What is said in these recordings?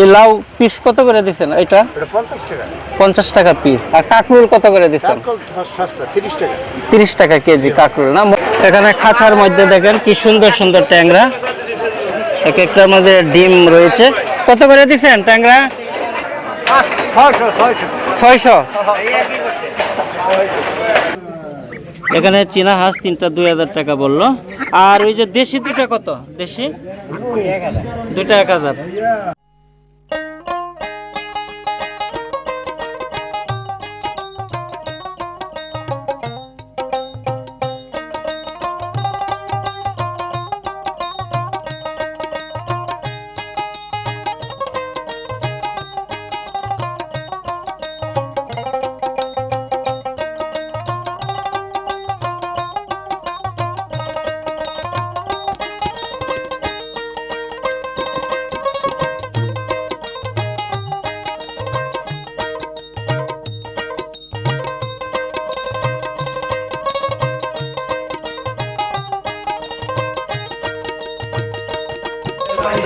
এই লাউ পিস কত করে দিচ্ছেন এটা? পঞ্চাশ টাকা। পিস আর কাঁকরুল কত করে দিচ্ছেন তিরিশ টাকা। তিরিশ টাকা কেজি কাঁকরুল না? এখানে খাঁচার মধ্যে দেখেন কি সুন্দর সুন্দর ট্যাংরা। এক একটার মধ্যে ডিম রয়েছে। কত করে দিচ্ছেন ট্যাংরা? ছয়শো। এখানে চীনা হাঁস তিনটা দুই হাজার টাকা বলল। আর ওই যে দেশি দুটা কত? দেশি? দুটা এক হাজার।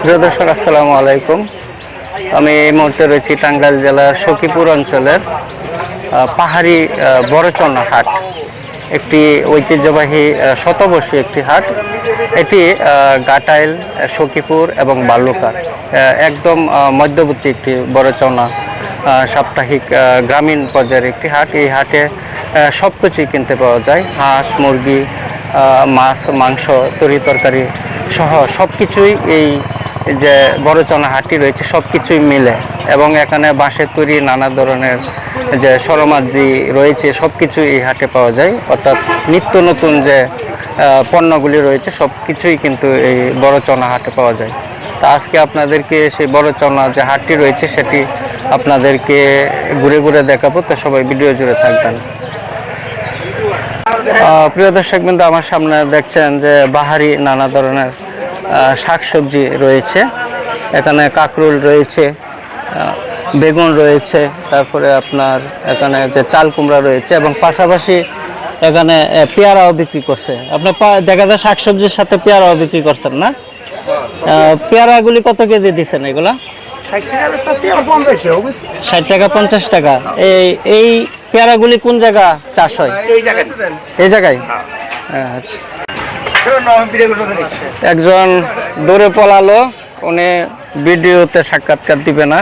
প্রিয় দর্শক আসসালামু আলাইকুম। আমি এই মুহূর্তে রয়েছি টাঙ্গাইল জেলার সখীপুর অঞ্চলের পাহাড়ি আহ, বড়চনা হাট। একটি ঐতিহ্যবাহী শতবর্ষী একটি হাট। এটি গাটাইল সখীপুর এবং বালুকার আহ, একদম মধ্যবর্তী একটি বড়চনা সাপ্তাহিক গ্রামীণ পর্যায়ের একটি হাট। এই হাটে সব কিছুই কিনতে পাওয়া যায়। হাঁস মুরগি মাছ মাংস তরি তরকারি সহ সব কিছুই এই যে বড়চনা হাটটি রয়েছে সব কিছুই মিলে। এবং এখানে বাঁশের তৈরি নানা ধরনের যে সরমাজি রয়েছে সব কিছুই এই হাটে পাওয়া যায়। অর্থাৎ নিত্য নতুন যে পণ্যগুলি রয়েছে সব কিছুই কিন্তু এই বড়চনা হাটে পাওয়া যায়। তা আজকে আপনাদেরকে সেই বড়চনা যে হাটটি রয়েছে, সেটি আপনাদেরকে ঘুরে ঘুরে দেখাবো। তো সবাই ভিডিও জুড়ে থাকবেন। প্রিয় দর্শক বিন্দু আমার সামনে দেখছেন যে বাহারি নানা ধরনের শাকসবজি রয়েছে। এখানে কাকরুল রয়েছে বেগুন রয়েছে তারপরে আপনার এখানে যে চাল কুমড়া রয়েছে এবং পাশাপাশি এখানে পেয়ারাও বিক্রি করছে। আপনার দেখা যায় শাকসবজির সাথে পেয়ারাও বিক্রি করছেন না? পেয়ারাগুলি কত কেজি দিচ্ছেন এগুলা? ষাট টাকা ষাট পঞ্চাশ টাকা। এই এই পেয়ারাগুলি কোন জায়গা চাষ হয়? এই জায়গায় এই জায়গায়? আচ্ছা। একজন দৌড়ে পলালো, উনি ভিডিওতে সাক্ষাৎকার দিবে না।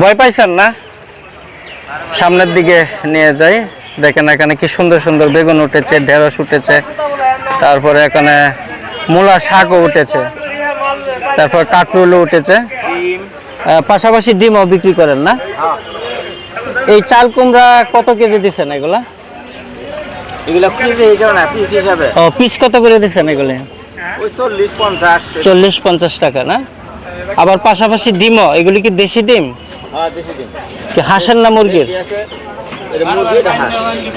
ভয় পাইছেন না? সামনের দিকে নিয়ে যাই। দেখেন এখানে কি সুন্দর সুন্দর বেগুন উঠেছে, ঢেঁড়স উঠেছে, তারপরে এখানে মূলা শাকও উঠেছে, তারপর কাকরুলও উঠেছে। পাশাপাশি ডিমও বিক্রি করেন না? এই চাল কুমড়া কত কেজি দিচ্ছেন এগুলা? এগুলো কেজি হিসাবে না পিস হিসাবে? ও পিস কত করে দিচ্ছেন এগুলো? ওই চল্লিশ পঞ্চাশ। চল্লিশ পঞ্চাশ টাকা না? আবার পাশাপাশি ডিমও এগুলি কি দেশি ডিম? হ্যাঁ কি হাঁসের না মুরগির?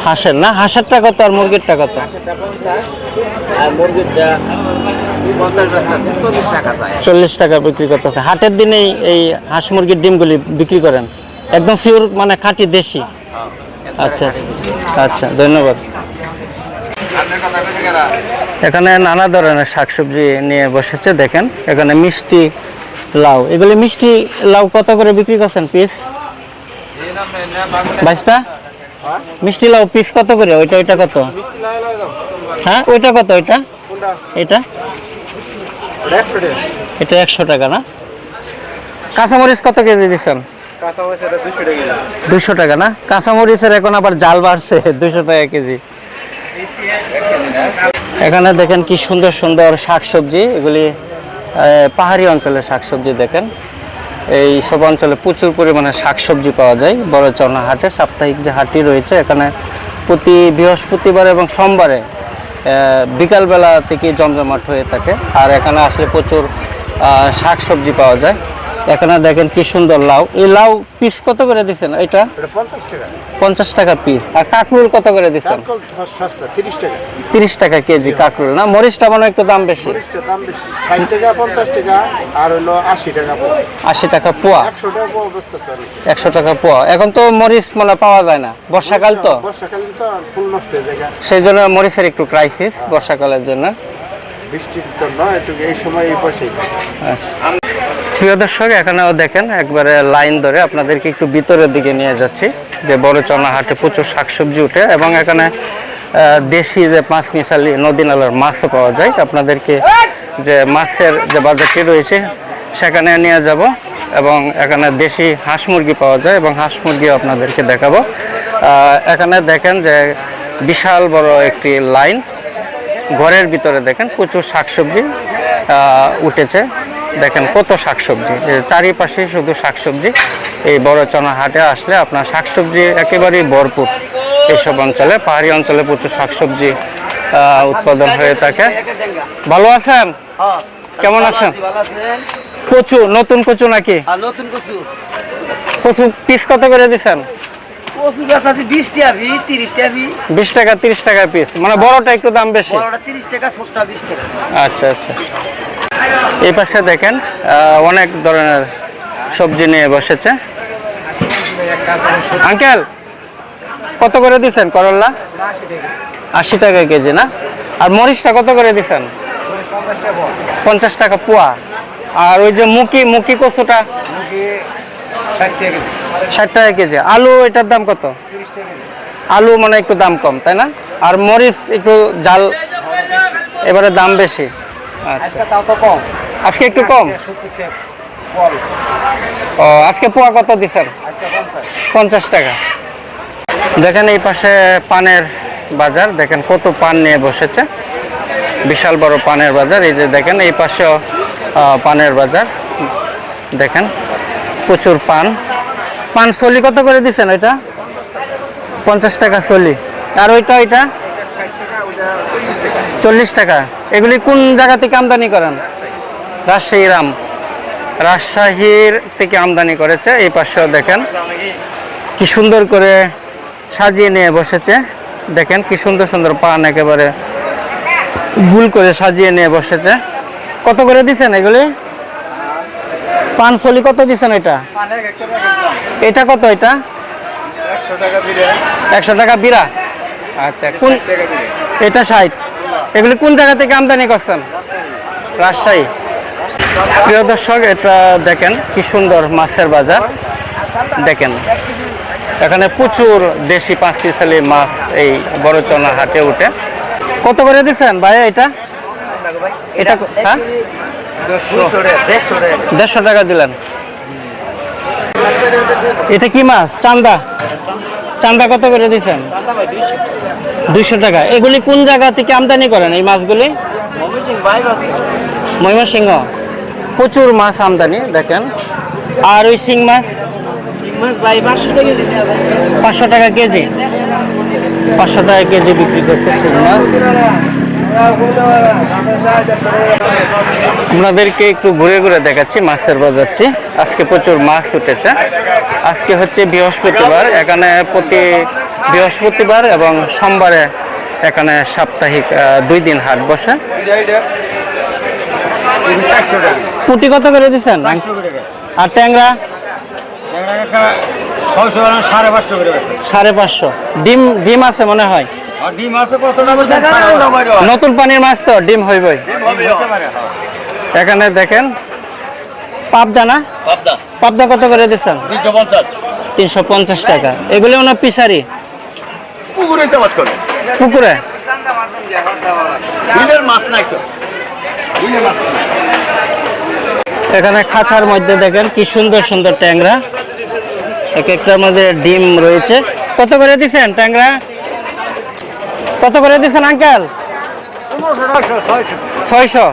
হাঁসের না? হাঁসেরটা কত আর মুরগিরটা কত? চল্লিশ টাকা যায়। চল্লিশ টাকা বিক্রি করতেছে। হাটের দিনেই এই হাঁস মুরগির ডিমগুলি বিক্রি করেন। একদম পিওর মানে খাঁটি দেশি। আচ্ছা আচ্ছা। আচ্ছা ধন্যবাদ। এখানে নানা ধরনের শাকসবজি নিয়ে বসেছে দেখেন। এখানে মিষ্টি লাউ। এগুলি মিষ্টি লাউ কত করে বিক্রি করছেন পিস বাইশটা? মিষ্টি লাউ পিস কত করে? ওইটা ওইটা কত? হ্যাঁ ওইটা কত ওইটা এটা? এটা একশো টাকা। না? কাঁচামরিচ কত কেজি দিচ্ছেন? দুশো টাকা। না? কাঁচামরিচের এখন আবার জাল বাড়ছে দুশো টাকা কেজি। এখানে দেখেন কি সুন্দর সুন্দর শাকসবজি, এগুলি পাহাড়ি অঞ্চলের শাকসবজি দেখেন। এই সব অঞ্চলে প্রচুর পরিমাণে শাকসবজি পাওয়া যায়, বড় চনা হাটে, সাপ্তাহিক যে হাটটি রয়েছে, এখানে প্রতি বৃহস্পতিবার এবং সোমবারে বিকালবেলা থেকে জমজমাট হয়ে থাকে, আর এখানে আসলে প্রচুর শাকসবজি পাওয়া যায়। এখানে দেখেন কি সুন্দর লাউ। এই লাউ পিস কত করে দিচ্ছেন এটা? পঞ্চাশ টাকা। পিস আর কাঁকরুল কত করে দিচ্ছেন তিরিশ টাকা। কেজি কাঁকরুল। না মরিচটা মনে হয় একটু দাম বেশি। আশি টাকা পোয়া। একশো টাকা পোয়া এখন তো মরিচ মানে পাওয়া যায় না। বর্ষাকাল তো। হয়ে সেই জন্য মরিচের একটু ক্রাইসিস বর্ষাকালের জন্য। বৃষ্টির জন্য এই সময় এই পয়সাই আচ্ছা। প্রিয় দর্শক, এখানেও দেখেন একবারে লাইন ধরে আপনাদেরকে একটু ভিতরের দিকে নিয়ে যাচ্ছি। যে বড় চনা হাটে প্রচুর শাকসবজি উঠে এবং এখানে দেশি যে মাছ মিশালি নদী নালার মাছও পাওয়া যায়। আপনাদেরকে যে মাছের যে বাজারটি রয়েছে, সেখানে নিয়ে যাব এবং এখানে দেশি হাঁস মুরগি পাওয়া যায় এবং হাঁস মুরগিও আপনাদেরকে দেখাবো। এখানে দেখেন যে বিশাল বড় একটি লাইন। ঘরের ভিতরে দেখেন প্রচুর শাকসবজি উঠেছে। দেখেন কত শাকসবজি। চারিপাশে শুধু শাকসবজি। এই বড় চনা হাটে আসলে আপনার শাকসবজি একেবারেই ভরপুর। এইসব অঞ্চলে পাহাড়ি অঞ্চলে প্রচুর শাকসবজি আহ, উৎপাদন হয়ে থাকে। ভালো আছেন? কেমন আছেন? কচু নতুন কচু নাকি? নতুন কচু। কচু পিস কত করে দিচ্ছেন কচু গাছ আছে বিশ টাকা বিশ তিরিশ টাকা বিশ বিশ টাকা তিরিশ টাকা পিস। মানে বড়টা একটু দাম বেশি। বড়টা তিরিশ টাকা ছোটটা বিশ টাকা। আচ্ছা আচ্ছা। এই পাশে দেখেন অনেক ধরনের সবজি নিয়ে বসেছে। আঙ্কেল কত করে দিচ্ছেন করল্লা আশি টাকা কেজি না? আর মরিচটা কত করে দিচ্ছেন পঞ্চাশ টাকা পোয়া। আর ওই যে মুখি মুখি কচুটা? ষাট টাকা কেজি। আলু এটার দাম কত? আলু মানে একটু দাম কম তাই না? আর মরিচ একটু জাল এবারে দাম বেশি। আচ্ছা। কম। আজকে একটু কম? ও আজকে পোয়া কত দিচ্ছেন পঞ্চাশ। টাকা। দেখেন এই পাশে পানের বাজার। দেখেন কত পান নিয়ে বসেছে। বিশাল বড় পানের বাজার। এই যে দেখেন এই পাশেও পানের বাজার। দেখেন প্রচুর পান। পান সলি কত করে দিচ্ছেন ওইটা? পঞ্চাশ টাকা সলি আর ওইটা ওইটা? চল্লিশ টাকা। এগুলি কোন জায়গা থেকে আমদানি করেন? রাজশাহী রাম। রাজশাহীর থেকে আমদানি করেছে, এই পাশেও দেখেন। কি সুন্দর করে সাজিয়ে নিয়ে বসেছে। দেখেন কি সুন্দর সুন্দর পান একেবারে গুল করে সাজিয়ে নিয়ে বসেছে। কত করে দিছেন এগুলি? পান সলি কত দিছেন এটা? এটা কত এটা? একশো টাকা বিরা আচ্ছা কোন এটা ষাট। এগুলি কোন জায়গা থেকে আমদানি করছেন? রাজশাহী। প্রিয় দর্শক এটা দেখেন কি সুন্দর মাছের বাজার। দেখেন এখানে প্রচুর দেশি পাঁচ পিসালি মাছ এই বড় চনা হাটে উঠে। কত করে দিচ্ছেন ভাই এটা? এটা হ্যাঁ? দেড়শো টাকা দিলেন। এটা কি মাছ? চান্দা? চান্দা কত করে দিচ্ছেন দুইশো টাকা। এগুলি কোন জায়গা থেকে আমদানি করেন এই মাছগুলি? ময়মনসিংহ। প্রচুর মাছ আমদানি, দেখেন। আর ওই শিং মাছ? পাঁচশো টাকা কেজি। পাঁচশো টাকা কেজি বিক্রি করছে শিং মাছ। আপনাদেরকে একটু ঘুরে ঘুরে দেখাচ্ছি মাছের বাজারটি। আজকে প্রচুর মাছ উঠেছে। আজকে হচ্ছে বৃহস্পতিবার এখানে প্রতি বৃহস্পতিবার এবং সোমবারে এখানে সাপ্তাহিক দুই দিন হাট বসে। পুটি কত করে দিচ্ছেন? আর ট্যাংরা? সাড়ে পাঁচশো। ডিম ডিম আছে মনে হয়? নতুন পানির মাছ তো ডিম হইবই। এখানে দেখেন পাবদা না? পাবদা। পাবদা কত করে দিচ্ছেন? তিনশো পঞ্চাশ। টাকা। এগুলি ওনার পিসারি। পুকুরে এখানে খাঁচার মধ্যে দেখেন কি সুন্দর সুন্দর ট্যাংরা। এক একটার মধ্যে ডিম রয়েছে। কত করে দিচ্ছেন ট্যাংরা? কত করে দিচ্ছেন আঙ্কেল? ছয়শো।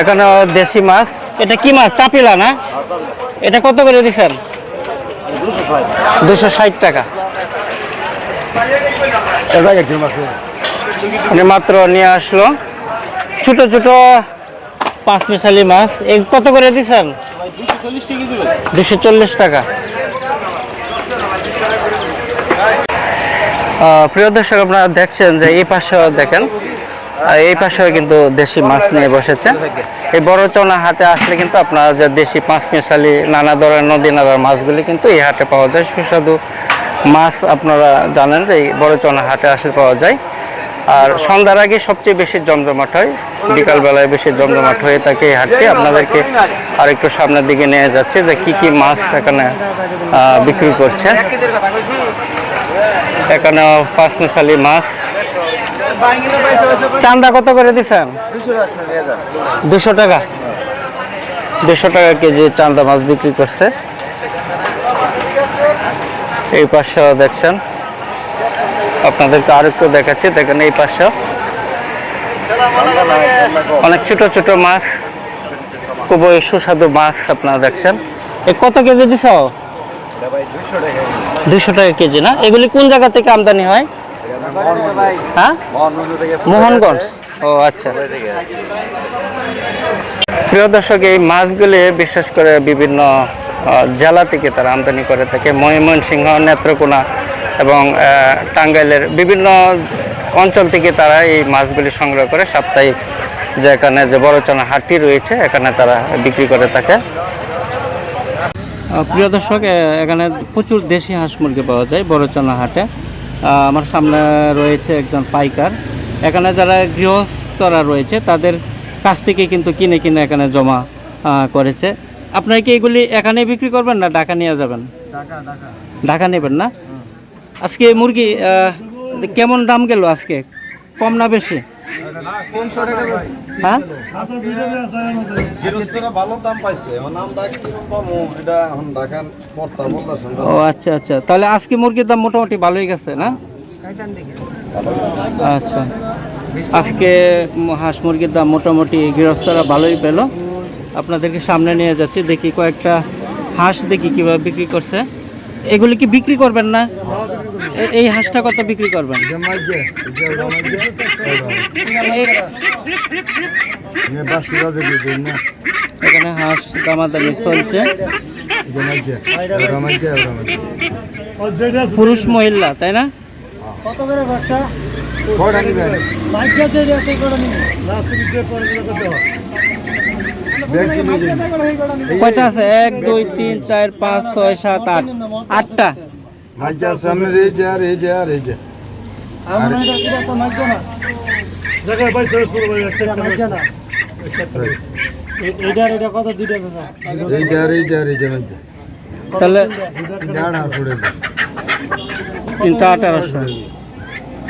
এখানে দেশি মাছ। এটা কি মাছ? চাপিলা না? এটা কত করে দিচ্ছেন দুশো ষাট টাকা। মাত্র নিয়ে আসলো। ছোট ছোট পাঁচ মিশালি মাছ। এই কত করে দিচ্ছেন দুশো চল্লিশ টাকা। প্রিয় দর্শক, আপনারা দেখছেন যে এই পাশেও দেখেন এই পাশেও কিন্তু দেশি মাছ নিয়ে বসেছে এই বড় চনা হাটে আসলে কিন্তু আপনারা যে দেশি পাঁচ মিশালি নানা ধরনের নদী নালার মাছগুলি কিন্তু এই হাটে পাওয়া যায়। সুস্বাদু মাছ আপনারা জানেন যে এই বড় চনা হাটে আসলে পাওয়া যায়। আর সন্ধ্যার আগে সবচেয়ে বেশি জমজমাট হয়, বিকালবেলায় বেশি জমজমাট হয়ে থাকে এই হাটটি। আপনাদেরকে আর একটু সামনের দিকে নিয়ে যাচ্ছে যে কি কি মাছ এখানে বিক্রি করছে এখানে পাঁচ মিশালি মাছ। চান্দা কত করে দিচ্ছেন দুশো টাকা। দুশো টাকা কেজি চান্দা মাছ বিক্রি করছে। এই পাশেও দেখছেন। আপনাদেরকে আর একটু দেখাচ্ছি। দেখেন এই পাশেও অনেক ছোট ছোট মাছ। খুবই সুস্বাদু মাছ আপনারা দেখছেন। এ কত কেজি দিছ? দুশো টাকা কেজি। না? এগুলি কোন জায়গা থেকে আমদানি হয়? হ্যাঁ মোহনগঞ্জ ও আচ্ছা। প্রিয় দর্শক এই মাছগুলি বিশেষ করে বিভিন্ন জেলা থেকে তারা আমদানি করে থাকে। ময়মনসিংহ নেত্রকোনা এবং টাঙ্গাইলের বিভিন্ন অঞ্চল থেকে তারা এই মাছগুলি সংগ্রহ করে। সাপ্তাহিক যে এখানে যে বড়চনা হাটটি রয়েছে এখানে তারা বিক্রি করে থাকে। প্রিয় দর্শক এখানে প্রচুর দেশি হাঁস মুরগি পাওয়া যায় বড়চনা হাটে। আমার সামনে রয়েছে একজন পাইকার। এখানে যারা গৃহস্থরা রয়েছে তাদের কাছ থেকে কিন্তু কিনে কিনে এখানে জমা করেছে। আপনারা কি এগুলি এখানে বিক্রি করবেন না ঢাকা নিয়ে যাবেন? ঢাকা নেবেন না? আজকে মুরগি কেমন দাম গেল আজকে? কম না বেশি? হ্যাঁ? বলতেছেন ও আচ্ছা আচ্ছা। তাহলে আজকে মুরগির দাম মোটামুটি ভালোই গেছে না? আচ্ছা। আজকে হাঁস মুরগির দাম মোটামুটি গৃহস্থরা ভালোই পেল। আপনাদেরকে সামনে নিয়ে যাচ্ছি। দেখি কয়েকটা হাঁস দেখি কীভাবে বিক্রি করছে। এগুলি কি বিক্রি করবেন না? এই হাঁসটা কত বিক্রি করবেন? এখানে হাঁস দামাদামি চলছে। পুরুষ মহিলা, তাই না? কয়টা আছে? এক দুই তিন চার পাঁচ ছয় সাত আট। আটটা? সামনে এই যে আর এই যে। আর। এই যে এই যে আর এই যে আর এই যে মাইজা। তাহলে ডাড়া ছড়ে দে। তিনটা আঠারোশো।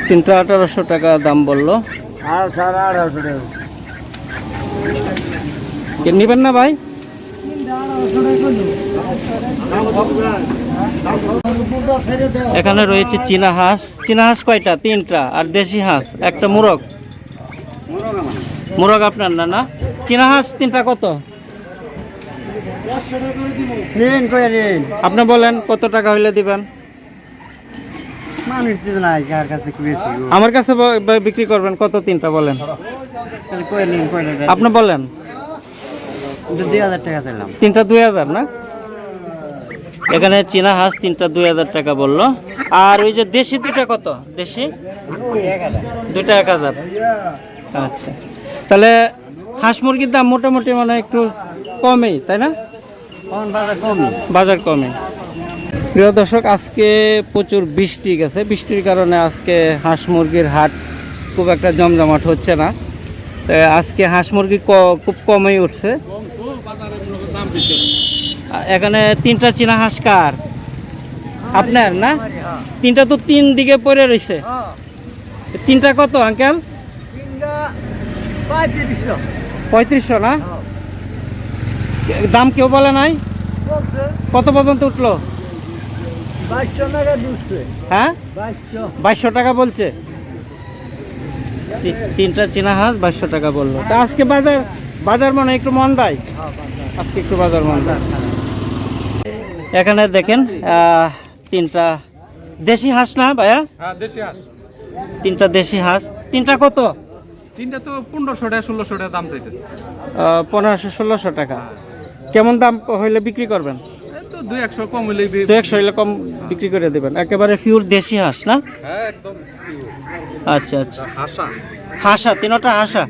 তিনটা আঠারোশো টাকা দাম বলল। আর সারা আড়া ছড়ে কে নেবেন না ভাই? এখানে রয়েছে চীনা হাঁস। চীনা হাঁস কয়টা? তিনটা। আর দেশি হাঁস। একটা মুরগ। মুরগ আপনার না না? চীনা হাঁস তিনটা কত? আপনি বলেন কত টাকা হইলে দিবেন? আমার কাছে বিক্রি করবেন কত তিনটা বলেন? আপনি বলেন। দুই হাজার টাকা দিলাম তিনটা দুই হাজার না? এখানে চীনা হাঁস তিনটা দুই হাজার টাকা বলল। আর ওই যে দেশি দুইটা কত? দেশি? দুইটা এক হাজার। আচ্ছা। তাহলে হাঁস মুরগির দাম মোটামুটি মানে একটু কমেই তাই না? বাজার কমে। প্রিয় দর্শক আজকে প্রচুর বৃষ্টি গেছে। বৃষ্টির কারণে আজকে হাঁস মুরগির হাট খুব একটা জমজমাট হচ্ছে না। আজকে হাঁস মুরগি খুব কমেই উঠছে। এখানে তিনটা চীনা হাঁস কার আপনার না? তিনটা তো তিন দিকে পড়ে রয়েছে তিনটা কত আঙ্কেল? পঁয়ত্রিশশো। না? দাম কেউ বলে নাই? কত পর্যন্ত উঠল? হ্যাঁ? বাইশশো। টাকা বলছে। তিনটা চীনা হাঁস বাইশশো টাকা বলল। তা আজকে বাজার বাজার মানে একটু মন্দাই আজকে একটু বাজার মন্দাই এখানে দেখেন তিনটা দেশি হাঁস না ভাইয়া? হ্যাঁ দেশি হাঁস। তিনটা দেশি হাঁস। তিনটা কত? তিনটা তো পনেরোশো টাকা ষোলোশো টাকা দাম চাইতেছে। পনেরোশো ষোলোশো টাকা। কেমন দাম হইলে বিক্রি করবেন? তো দুই একশো কম একশো হইলে কম বিক্রি করে দেবেন। একেবারে পিওর দেশি হাঁস না? হ্যাঁ একদম আচ্ছা আচ্ছা। হাসা। হাসা তিনটা হাসা।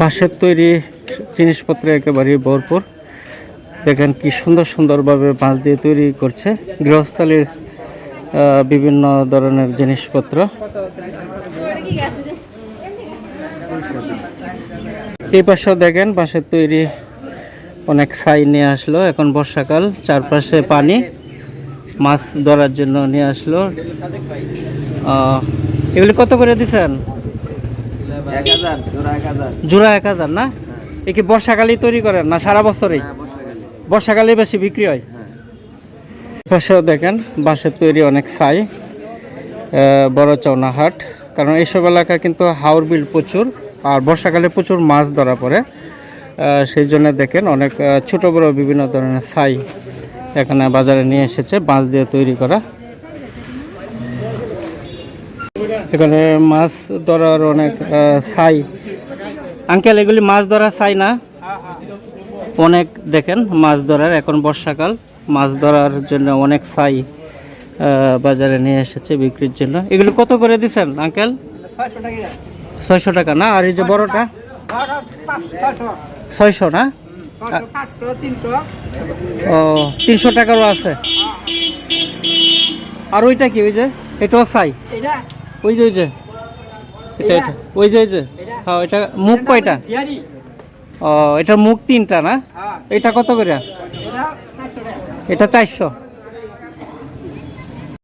বাঁশের তৈরি জিনিসপত্র একেবারে ভরপুর। দেখেন কি সুন্দর সুন্দরভাবে বাঁশ দিয়ে তৈরি করছে। গৃহস্থালীর বিভিন্ন ধরনের জিনিসপত্র। এই পাশেও দেখেন বাঁশের তৈরি অনেক ছাই নিয়ে আসলো। এখন বর্ষাকাল, চারপাশে পানি। মাছ ধরার জন্য নিয়ে আসলো। এগুলি কত করে হাজার জোড়া এক হাজার। না? এ কি বর্ষাকালেই তৈরি করেন না সারা বছরই? বর্ষাকালে। বেশি বিক্রি হয়? পাশেও দেখেন বাঁশের তৈরি অনেক ছাই বড় চৌনাহাট কারণ এইসব এলাকা কিন্তু হাওর বিল প্রচুর আর বর্ষাকালে প্রচুর মাছ ধরা পড়ে। সেই জন্য দেখেন অনেক ছোট বড় বিভিন্ন ধরনের ছাই এখানে বাজারে নিয়ে এসেছে বাঁশ দিয়ে তৈরি করা। এখানে মাছ ধরার অনেক ছাই। আঙ্কেল, এগুলি মাছ ধরা ছাই না? অনেক দেখেন, মাছ ধরার, এখন বর্ষাকাল। মাছ ধরার জন্য অনেক ছাই বাজারে নিয়ে এসেছে বিক্রির জন্য। এগুলো কত করে দিচ্ছেন, আঙ্কেল? ছয়শো টাকা না? আর এই যে বড়টা? ছয়শো না? ও, তিনশো টাকারও আছে। আর ওইটা কি, ওই যে? এটাও ছাই? ওই যে ওই যে। এটা এটা? ওই যে ওই যে। হ্যাঁ এটা মুখ কয়টা? ও এটা মুখ তিনটা না? এটা কত করে? এটা চারশো।